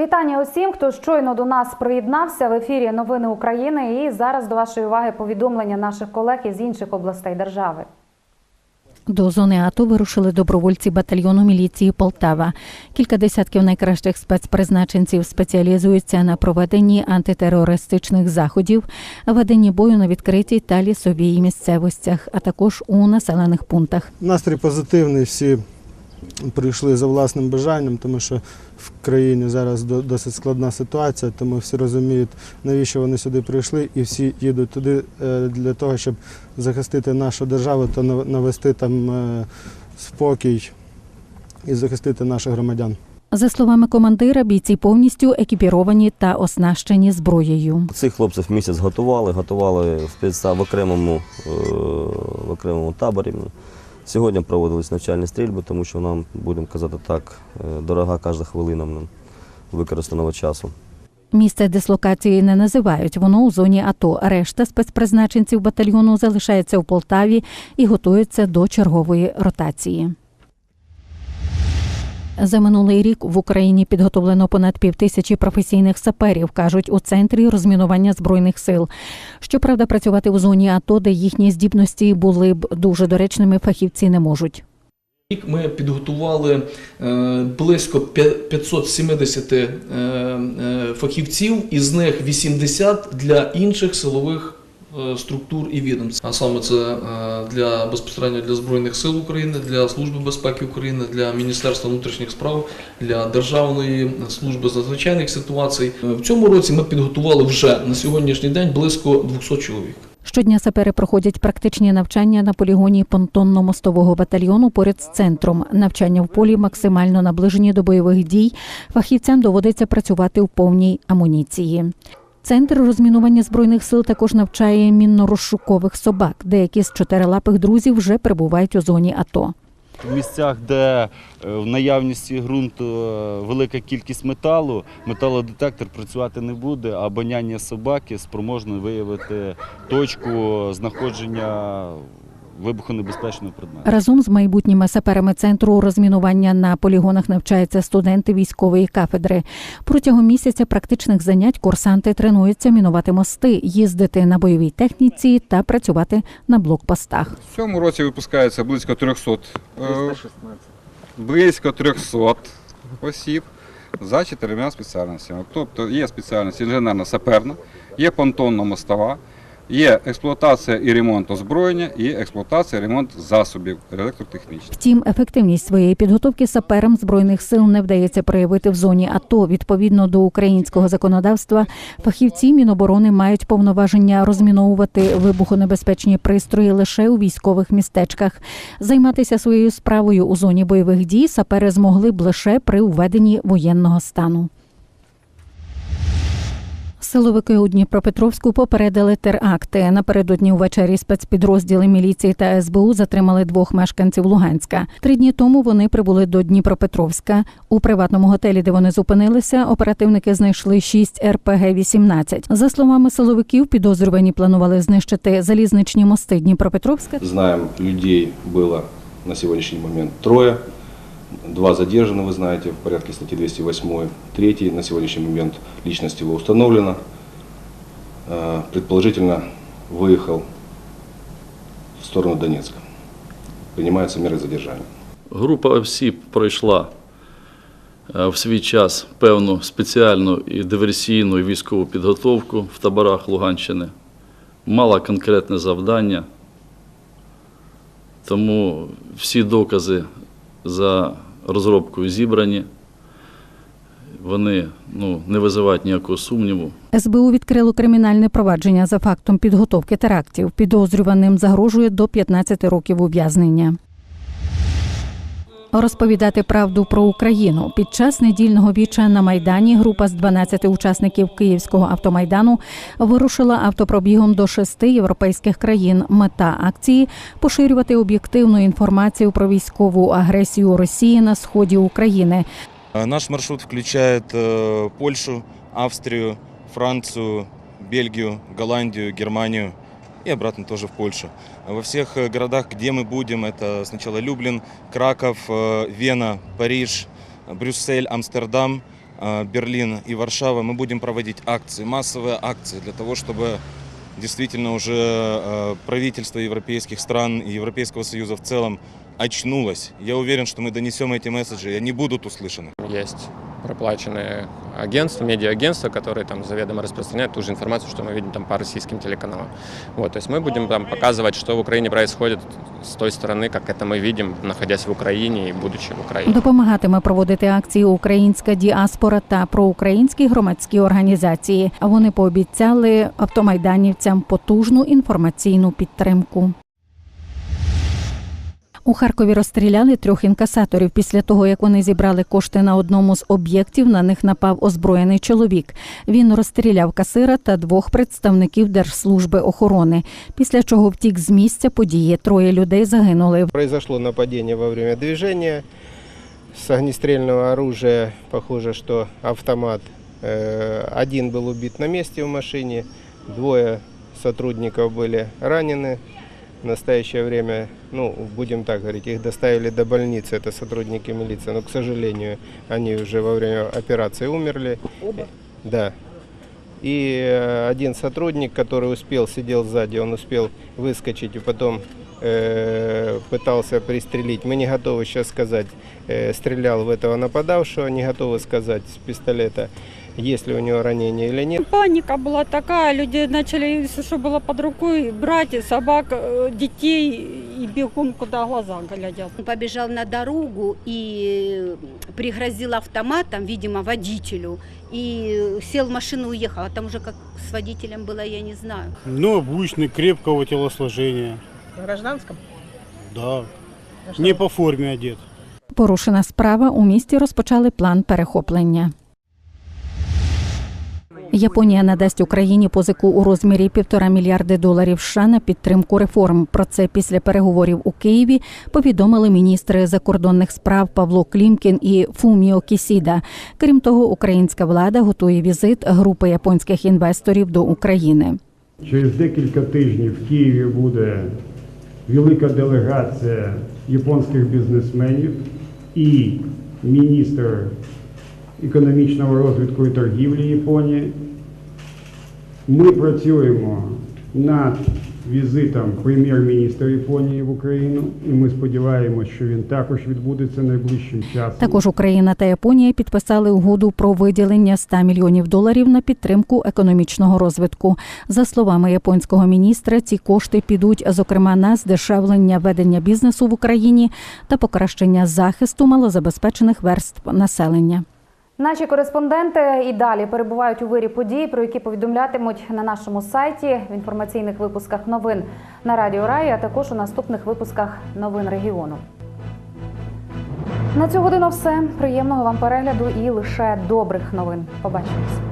Вітання усім, хто щойно до нас приєднався в ефірі Новини України. І зараз до вашої уваги повідомлення наших колег із інших областей держави. До зони АТО вирушили добровольці батальйону міліції Полтава. Кілька десятків найкращих спецпризначенців спеціалізуються на проведенні антитерористичних заходів, веденні бою на відкритій та лісовій місцевостях, а також у населених пунктах. Настрій позитивний, всі прийшли за власним бажанням, тому що в країні зараз до- досить складна ситуація, тому всі розуміють, навіщо вони сюди прийшли, і всі їдуть туди е, для того, щоб захистити нашу державу та навести там е, спокій і захистити наших громадян. За словами командира, бійці повністю екіпіровані та оснащені зброєю. Цих хлопців місяць готували, готували в, підстав, в, окремому, е, в окремому таборі. Сьогодні проводились навчальні стрільби, тому що нам, будемо казати так, е, дорога кожна хвилина нам використаного часу. Місце дислокації не називають. Воно у зоні АТО. Решта спецпризначенців батальйону залишається у Полтаві і готується до чергової ротації. За минулий рік в Україні підготовлено понад півтисячі професійних саперів, кажуть у центрі розмінування збройних сил. Щоправда, працювати у зоні АТО, де їхні здібності були б дуже доречними, фахівці не можуть. Ми підготували е, близько пя- 570 е, е, фахівців, із них 80 для інших силових структур і відомств. А саме це е, для безпосередньо для Збройних сил України, для Служби безпеки України, для Міністерства внутрішніх справ, для Державної служби надзвичайних ситуацій. Е, В цьому році ми підготували вже на сьогоднішній день близько 200 чоловік. Щодня сапери проходять практичні навчання на полігоні понтонно-мостового батальйону поряд з центром. Навчання в полі максимально наближені до бойових дій. Фахівцям доводиться працювати у повній амуніції. Центр розмінування збройних сил також навчає мінно-розшукових собак. Деякі з чотирилапих друзів вже перебувають у зоні АТО. В місцях, де е, в наявності ґрунту е, велика кількість металу, металодетектор працювати не буде, а баняння собаки спроможно виявити точку знаходження вибухонебезпечного предмету. Разом з майбутніми саперами центру розмінування на полігонах навчаються студенти військової кафедри. Протягом місяця практичних занять курсанти тренуються мінувати мости, їздити на бойовій техніці та працювати на блокпостах. В цьому році випускається близько 300, е, близько 300 осіб за чотирма спеціальностями. Тобто є спеціальність інженерно-саперна, є понтонно-мостова, є експлуатація і ремонт озброєння, і експлуатація і ремонт засобів електротехнічних. Втім, ефективність своєї підготовки саперам збройних сил не вдається проявити в зоні АТО. Відповідно до українського законодавства, фахівці Міноборони мають повноваження розміновувати вибухонебезпечні пристрої лише у військових містечках. Займатися своєю справою у зоні бойових дій сапери змогли б лише при введенні воєнного стану. Силовики у Дніпропетровську попередили теракти. Напередодні увечері спецпідрозділи міліції та СБУ затримали двох мешканців Луганська. Три дні тому вони прибули до Дніпропетровська. У приватному готелі, де вони зупинилися, оперативники знайшли шість РПГ-18. За словами силовиків, підозрювані планували знищити залізничні мости Дніпропетровська Знаем, людей было на сегодняшний момент трое. Два задержаны, вы знаете, в порядке статьи 208. Третий на сегодняшний момент личность его установлена. Э, Предположительно выехал в сторону Донецка. Принимаются меры задержания. Група осіб пройшла е, в свій час певну спеціальну і диверсійну і військову підготовку в таборах Луганщини, мала конкретне завдання, тому всі докази за розробкою зібрані, вони ну, не визивають ніякого сумніву. СБУ відкрило кримінальне провадження за фактом підготовки терактів. Підозрюваним загрожує до 15 років ув'язнення. Розповідати правду про Україну. Під час недільного віча на майдані група з 12 учасників Київського автомайдану вирушила автопробігом до шести європейських країн. Мета акції поширювати об'єктивну інформацію про військову агресію Росії на сході України, Э, Наш маршрут включает э, Польшу, Австрию, Францию, Бельгию, Голландию, Германию и обратно тоже в Польшу. Во всех э, городах, где мы будем, это сначала Люблин, Краков, э, Вена, Париж, Брюссель, Амстердам, э, Берлин и Варшава, мы будем проводить акции, массовые акции для того, чтобы действительно уже правительство европейских стран и Европейского Союза в целом очнулось. Я уверен, что мы донесем эти месседжи, и они будут услышаны. Есть проплаченные агентства, медиа-агентства, которые там заведомо распространяют ту же информацию, что мы видим там по российским телеканалам. Вот, то есть мы будем там показывать, что в Украине происходит с той стороны, как это мы видим, находясь в Украине и будучи в Украине. Допомагатиме проводити акції Українська діаспора та проукраїнські громадські організації. А вони пообіцяли автомайданівцям потужну інформаційну підтримку. У Харкові розстріляли трьох інкасаторів після того, як вони зібрали кошти на одному з об'єктів. На них напав озброєний чоловік. Він розстріляв касира та двох представників Держслужби охорони. Після чого втік з місця події. Троє людей загинули. Произошло нападение во время движения с огнестрельного оружия. Похоже, что автомат. Э, Один был убит на месте в машине, двое сотрудников были ранены. В настоящее время, ну, будем так говорить, их доставили до больницы, это сотрудники милиции, но, к сожалению, они уже во время операции умерли. Да. И э, один сотрудник, который успел, сидел сзади, он успел выскочить и потом э, пытался пристрелить. Мы не готовы сейчас сказать, э, стрелял в этого нападавшего, не готовы сказать с пистолета, есть ли у него ранение или нет. Паника была такая, люди начали, все, что было под рукой, брать и собак, э, детей и бегом, куда глаза глядят. Он побежал на дорогу и пригрозил автоматом, видимо, водителю, и сел в машину и уехал. А там уже как с водителем было, я не знаю. Ну, обычный, крепкого телосложения. В гражданском? Да. Не по форме одет. Порушена справа у місті розпочали план перехоплення. Японія надасть Україні позику у розмірі півтора мільярди доларів США на підтримку реформ. Про це після переговорів у Києві повідомили міністри закордонних справ Павло Клімкін і Фуміо Кісіда. Крім того, українська влада готує візит групи японських інвесторів до України. Через декілька тижнів в Києві буде велика делегація японських бізнесменів і міністр економічного розвитку і торгівлі Японії. Ми працюємо над візитом прем'єр-міністра Японії в Україну, і ми сподіваємося, що він також відбудеться найближчим часом. Також Україна та Японія підписали угоду про виділення 100 мільйонів доларів на підтримку економічного розвитку. За словами японського міністра, ці кошти підуть зокрема на здешевлення ведення бізнесу в Україні та покращення захисту малозабезпечених верств населення. Наші кореспонденти і далі перебувають у вирі подій, про які повідомлятимуть на нашому сайті в інформаційних випусках новин на Радіо Раї, а також у наступних випусках новин регіону. На цю годину все. Приємного вам перегляду і лише добрих новин. Побачимось.